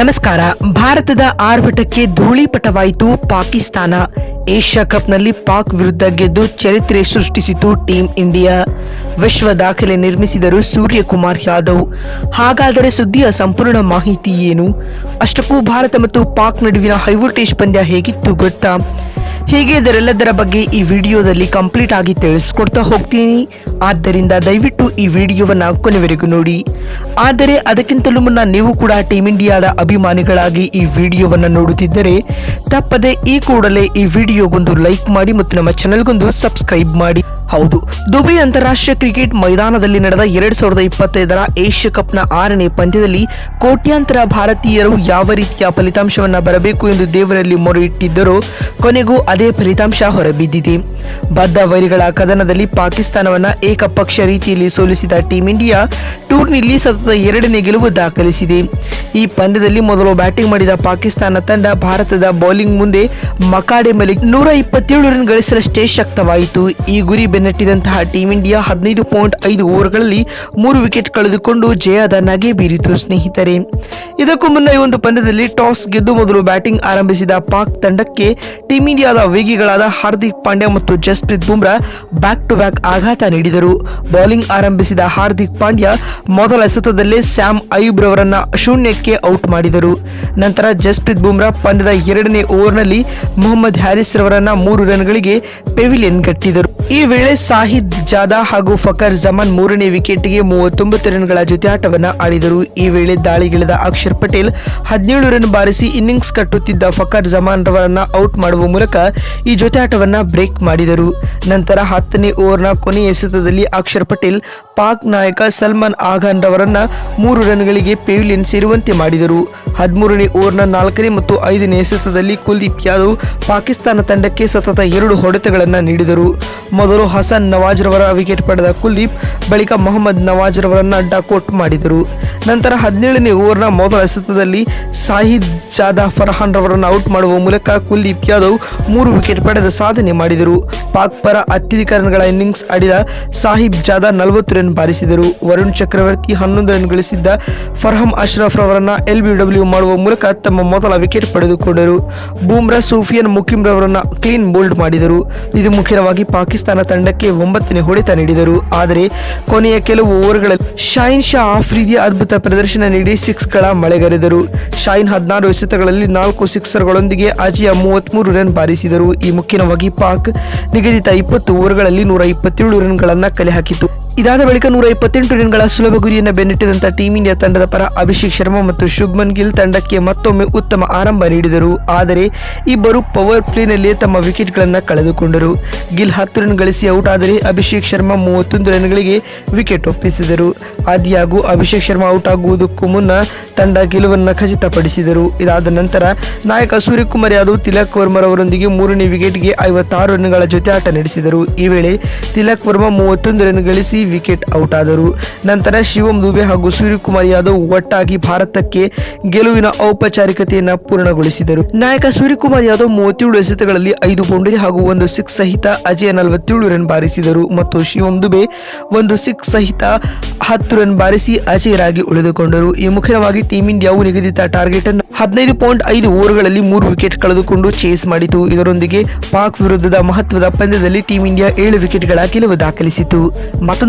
ನಮಸ್ಕಾರ. ಭಾರತದ ಆರ್ಭಟಕ್ಕೆ ಧೂಳಿಪಟವಾಯಿತು ಪಾಕಿಸ್ತಾನ. ಏಷ್ಯಾ ಕಪ್ನಲ್ಲಿ ಪಾಕ್ ವಿರುದ್ಧ ಗೆದ್ದು ಚರಿತ್ರೆ ಸೃಷ್ಟಿಸಿತು ಟೀಂ ಇಂಡಿಯಾ. ವಿಶ್ವ ದಾಖಲೆ ನಿರ್ಮಿಸಿದರು ಸೂರ್ಯಕುಮಾರ್ ಯಾದವ್. ಹಾಗಾದರೆ ಸುದ್ದಿಯ ಸಂಪೂರ್ಣ ಮಾಹಿತಿ ಏನು? ಅಷ್ಟಕ್ಕೂ ಭಾರತ ಮತ್ತು ಪಾಕ್ ನಡುವಿನ ಹೈವೋಲ್ಟೇಜ್ ಪಂದ್ಯ ಹೇಗಿತ್ತು ಗೊತ್ತಾ? ಹೀಗೆ ಇದರೆಲ್ಲದರ ಬಗ್ಗೆ ಈ ವಿಡಿಯೋದಲ್ಲಿ ಕಂಪ್ಲೀಟ್ ಆಗಿ ತಿಳಿಸ್ಕೊಡ್ತಾ ಹೋಗ್ತೀನಿ. ಆದ್ದರಿಂದ ದಯವಿಟ್ಟು ಈ ವಿಡಿಯೋವನ್ನು ಕೊನೆವರೆಗೂ ನೋಡಿ. ಆದರೆ ಅದಕ್ಕಿಂತಲೂ ಮುನ್ನ ನೀವು ಕೂಡ ಟೀಮ್ ಇಂಡಿಯಾದ ಅಭಿಮಾನಿಗಳಾಗಿ ಈ ವಿಡಿಯೋವನ್ನು ನೋಡುತ್ತಿದ್ದರೆ ತಪ್ಪದೆ ಈ ಕೂಡಲೇ ಈ ವಿಡಿಯೋಗೊಂದು ಲೈಕ್ ಮಾಡಿ ಮತ್ತು ನಮ್ಮ ಚಾನೆಲ್ಗೊಂದು ಸಬ್ಸ್ಕ್ರೈಬ್ ಮಾಡಿ. ಹೌದು. ದುಬೈ ಅಂತಾರಾಷ್ಟ್ರೀಯ ಕ್ರಿಕೆಟ್ ಮೈದಾನದಲ್ಲಿ ನಡೆದ ಎರಡ್ ಸಾವಿರದ ಇಪ್ಪತ್ತೈದರ ಏಷ್ಯಾ ಕಪ್ನ ಆರನೇ ಪಂದ್ಯದಲ್ಲಿ ಕೋಟ್ಯಾಂತರ ಭಾರತೀಯರು ಯಾವ ರೀತಿಯ ಫಲಿತಾಂಶವನ್ನ ಬರಬೇಕು ಎಂದು ದೇವರಲ್ಲಿ ಮೊರೆ ಇಟ್ಟಿದ್ದರೋ ಕೊನೆಗೂ ಅದೇ ಫಲಿತಾಂಶ ಹೊರಬಿದ್ದಿದೆ. ಬದ್ಧ ವೈರಿಗಳ ಕದನದಲ್ಲಿ ಪಾಕಿಸ್ತಾನವನ್ನ ಏಕಪಕ್ಷ ರೀತಿಯಲ್ಲಿ ಸೋಲಿಸಿದ ಟೀಂ ಇಂಡಿಯಾ ಟೂರ್ನಿಯಲ್ಲಿ ಸತತ ಎರಡನೇ ಗೆಲುವು ದಾಖಲಿಸಿದೆ. ಈ ಪಂದ್ಯದಲ್ಲಿ ಮೊದಲು ಬ್ಯಾಟಿಂಗ್ ಮಾಡಿದ ಪಾಕಿಸ್ತಾನ ತಂಡ ಭಾರತದ ಬೌಲಿಂಗ್ ಮುಂದೆ ಮಕಾಡೆ ಮಲಿಕ್ ನೂರ ಇಪ್ಪತ್ತೇಳು ರನ್ ಗಳಿಸಲಷ್ಟೇ ಶಕ್ತವಾಯಿತು. ಈ ಗುರಿ ಬೆನ್ನಟ್ಟಿದಂತಹ ಟೀಂ ಇಂಡಿಯಾ ಹದಿನೈದು ಪಾಯಿಂಟ್ ಐದು ಓವರ್ಗಳಲ್ಲಿ ಮೂರು ವಿಕೆಟ್ ಕಳೆದುಕೊಂಡು ಜಯದ ನಗೆ ಬೀರಿತು ಸ್ನೇಹಿತರೆ. ಇದಕ್ಕೂ ಮುನ್ನ ಈ ಒಂದು ಪಂದ್ಯದಲ್ಲಿ ಟಾಸ್ ಗೆದ್ದು ಮೊದಲು ಬ್ಯಾಟಿಂಗ್ ಆರಂಭಿಸಿದ ಪಾಕ್ ತಂಡಕ್ಕೆ ಟೀಂ ಇಂಡಿಯಾದ ವೇಗಿಗಳಾದ ಹಾರ್ದಿಕ್ ಪಾಂಡ್ಯ ಮತ್ತು Jasprit Bumrah back to back ಆಘಾತ ನೀಡಿದರು. ಬೌಲಿಂಗ್ ಆರಂಭಿಸಿದ ಹಾರ್ದಿಕ್ ಪಾಂಡ್ಯ ಮೊದಲ ಎಸೆತದಲ್ಲೇ ಸ್ಯಾಮ್ ಅಯೂಬ್ ರವರನ್ನ ಶೂನ್ಯಕ್ಕೆ ಔಟ್ ಮಾಡಿದರು. ನಂತರ ಜಸ್ಪ್ರೀತ್ ಬುಮ್ರಾ ಪಂದ್ಯದ ಎರಡನೇ ಓವರ್ನಲ್ಲಿ ಮೊಹಮ್ಮದ್ ಹ್ಯಾರಿಸ್ ರವರನ್ನ ಮೂರು ರನ್ಗಳಿಗೆ ಪೆವಿಲಿಯನ್ ಗಟ್ಟಿದರು ಈ ವೇಳೆ ಸಾಹಿದ್ ಜಾದಾ ಹಾಗೂ ಫಕರ್ ಜಮಾನ್ ಮೂರನೇ ವಿಕೆಟ್ಗೆ ಮೂವತ್ತೊಂಬತ್ತು ರನ್ಗಳ ಜೊತೆ ಆಟವನ್ನು ಆಡಿದರು. ಈ ವೇಳೆ ದಾಳಿಗಿಳಿದ ಅಕ್ಷರ್ ಪಟೇಲ್ ಹದಿನೇಳು ರನ್ ಬಾರಿಸಿ ಇನ್ನಿಂಗ್ಸ್ ಕಟ್ಟುತ್ತಿದ್ದ ಫಕರ್ ಜಮಾನ್ ರವರನ್ನ ಔಟ್ ಮಾಡುವ ಮೂಲಕ ಈ ಜೊತೆ ಆಟವನ್ನು ಬ್ರೇಕ್ ಮಾಡಿದರು. ನಂತರ ಹತ್ತನೇ ಓವರ್ನ ಕೊನೆಯ ಎಸೆತದಲ್ಲಿ ಅಕ್ಷರ್ ಪಟೇಲ್, ಪಾಕ್ ನಾಯಕ ಸಲ್ಮಾನ್ ಆಘಾನ್ ರವರನ್ನ ಮೂರು ರನ್ಗಳಿಗೆ ಪೆವಿಲಿಯನ್ ಸೇರುವಂತೆ ಮಾಡಿದರು. ಹದಿಮೂರನೇ ಓವರ್ನ ನಾಲ್ಕನೇ ಮತ್ತು ಐದನೇ ಎಸೆತದಲ್ಲಿ ಕುಲ್ದೀಪ್ ಯಾದವ್ ಪಾಕಿಸ್ತಾನ ತಂಡಕ್ಕೆ ಸತತ ಎರಡು ಹೊಡೆತಗಳನ್ನು ನೀಡಿದರು. ಮೊದಲು ಹಸನ್ ನವಾಜ್ ರವರ ವಿಕೆಟ್ ಪಡೆದ ಕುಲ್ದೀಪ್, ಬಳಿಕ ಮೊಹಮ್ಮದ್ ನವಾಜ್ ರವರನ್ನು ಡಾಕೌಟ್ ಮಾಡಿದರು. ನಂತರ ಹದಿನೇಳನೇ ಓವರ್ನ ಮೊದಲ ಎಸೆತದಲ್ಲಿ ಸಾಹಿದ್ ಜಾದಾ ಫರ್ಹಾನ್ ರವರನ್ನು ಔಟ್ ಮಾಡುವ ಮೂಲಕ ಕುಲ್ದೀಪ್ ಯಾದವ್ ಮೂರು ವಿಕೆಟ್ ಪಡೆದ ಸಾಧನೆ ಮಾಡಿದರು. ಪಾಕ್ ಪರ ಅತ್ಯಧಿಕ ರನ್ಗಳ ಇನ್ನಿಂಗ್ಸ್ ಆಡಿದ ಸಾಹಿಬ್ ಜಾದಾ ನಲವತ್ತು ರನ್ ಬಾರಿಸಿದರು. ವರುಣ್ ಚಕ್ರವರ್ತಿ ಹನ್ನೊಂದು ರನ್ ಗಳಿಸಿದ್ದ ಫರ್ಹಮ್ ಅಶ್ರಫ್ ರವರನ್ನ ಎಲ್ ಬಿ ಡಬ್ಲ್ಯೂ ಮಾಡುವ ಮೂಲಕ ತಮ್ಮ ಮೊದಲ ವಿಕೆಟ್ ಪಡೆದುಕೊಂಡರು. ಬೂಮ್ರಾ ಸೂಫಿಯನ್ ಮುಖಿಮ್ ರವರನ್ನ ಕ್ಲೀನ್ ಬೋಲ್ಡ್ ಮಾಡಿದರು. ಇದು ಮುಖ್ಯವಾಗಿ ಪಾಕಿಸ್ತಾನ ತಂಡಕ್ಕೆ ಒಂಬತ್ತನೇ ಹೊಡೆತ ನೀಡಿದರು. ಆದರೆ ಕೊನೆಯ ಕೆಲವು ಓವರ್ಗಳಲ್ಲಿ ಶೈನ್ ಶಾ ಆಫ್ರಿದಿ ಅದ್ಭುತ ಪ್ರದರ್ಶನ ನೀಡಿ ಸಿಕ್ಸ್ಗಳ ಮಳೆಗರೆದರು. ಶೈನ್ ಹದಿನಾರು ಎಸೆತಗಳಲ್ಲಿ ನಾಲ್ಕು ಸಿಕ್ಸರ್ಗಳೊಂದಿಗೆ ಅಜಿಯಾ ಮೂವತ್ತ್ಮೂರು ರನ್ ಬಾರಿಸಿದರು. ಈ ಮುಖ್ಯವಾಗಿ ಪಾಕ್ ನಿಗದಿತ ಇಪ್ಪತ್ತು ಓವರ್ಗಳಲ್ಲಿ ನೂರ ಇಪ್ಪತ್ತೇಳು ರನ್ಗಳನ್ನ ಕಲೆ ಹಾಕಿತು ಇದಾದ ಬಳಿಕ ನೂರ ಇಪ್ಪತ್ತೆಂಟು ರನ್ಗಳ ಸುಲಭ ಗುರಿಯನ್ನು ಬೆನ್ನಟ್ಟಿದಂತ ಟೀಂ ಇಂಡಿಯಾ ತಂಡದ ಪರ ಅಭಿಷೇಕ್ ಶರ್ಮಾ ಮತ್ತು ಶುಭ್ಮನ್ ಗಿಲ್ ತಂಡಕ್ಕೆ ಮತ್ತೊಮ್ಮೆ ಉತ್ತಮ ಆರಂಭ ನೀಡಿದರು. ಆದರೆ ಇಬ್ಬರು ಪವರ್ ಪ್ಲೇನಲ್ಲಿ ತಮ್ಮ ವಿಕೆಟ್ಗಳನ್ನು ಕಳೆದುಕೊಂಡರು. ಗಿಲ್ ಹತ್ತು ರನ್ ಗಳಿಸಿ ಔಟ್ ಆದರೆ ಅಭಿಷೇಕ್ ಶರ್ಮಾ ಮೂವತ್ತೊಂದು ರನ್ಗಳಿಗೆ ವಿಕೆಟ್ ಒಪ್ಪಿಸಿದರು. ಆದಿಯಾಗೂ ಅಭಿಷೇಕ್ ಶರ್ಮಾ ಔಟ್ ಆಗುವುದಕ್ಕೂ ಮುನ್ನ ತಂಡ ಗೆಲುವನ್ನು ಖಚಿತಪಡಿಸಿದರು. ಇದಾದ ನಂತರ ನಾಯಕ ಸೂರ್ಯಕುಮಾರ್ ಯಾದವ್ ತಿಲಕ್ ವರ್ಮರ್ ಅವರೊಂದಿಗೆ ಮೂರನೇ ವಿಕೆಟ್ಗೆ ಐವತ್ತಾರು ರನ್ಗಳ ಜೊತೆ ಆಟ ನಡೆಸಿದರು. ಈ ವೇಳೆ ತಿಲಕ್ ವರ್ಮಾ ಮೂವತ್ತೊಂದು ರನ್ ಗಳಿಸಿ ವಿಕೆಟ್ ಔಟ್ ಆದರು. ನಂತರ ಶಿವಂ ದುಬೆ ಹಾಗೂ ಸೂರ್ಯಕುಮಾರ್ ಯಾದವ್ ಒಟ್ಟಾಗಿ ಭಾರತಕ್ಕೆ ಗೆಲುವಿನ ಔಪಚಾರಿಕತೆಯನ್ನು ಪೂರ್ಣಗೊಳಿಸಿದರು. ನಾಯಕ ಸೂರ್ಯಕುಮಾರ್ ಯಾದವ್ ಮೂವತ್ತೇಳು ಎಸೆತಗಳಲ್ಲಿ ಐದು ಬೌಂಡರಿ ಹಾಗೂ ಒಂದು ಸಿಕ್ಸ್ ಸಹಿತ ಅಜಯ ನಲವತ್ತೇಳು ರನ್ ಬಾರಿಸಿದರು ಮತ್ತು ಶಿವಂ ದುಬೆ ಒಂದು ಸಿಕ್ಸ್ ಸಹಿತ ಹತ್ತು ರನ್ ಬಾರಿಸಿ ಅಜಯರಾಗಿ ಉಳಿದುಕೊಂಡರು. ಈ ಮುಖ್ಯವಾಗಿ ಟೀಂ ಇಂಡಿಯಾವು ನಿಗದಿತ ಟಾರ್ಗೆಟ್ ಅನ್ನು ಹದಿನೈದು ಪಾಯಿಂಟ್ ಐದು ಓವರ್ಗಳಲ್ಲಿ ಮೂರು ವಿಕೆಟ್ ಕಳೆದುಕೊಂಡು ಚೇಸ್ ಮಾಡಿತು. ಇದರೊಂದಿಗೆ ಪಾಕ್ ವಿರುದ್ಧದ ಮಹತ್ವದ ಪಂದ್ಯದಲ್ಲಿ ಟೀಂ ಇಂಡಿಯಾ ಏಳು ವಿಕೆಟ್ಗಳ ಗೆಲುವು ದಾಖಲಿಸಿತು.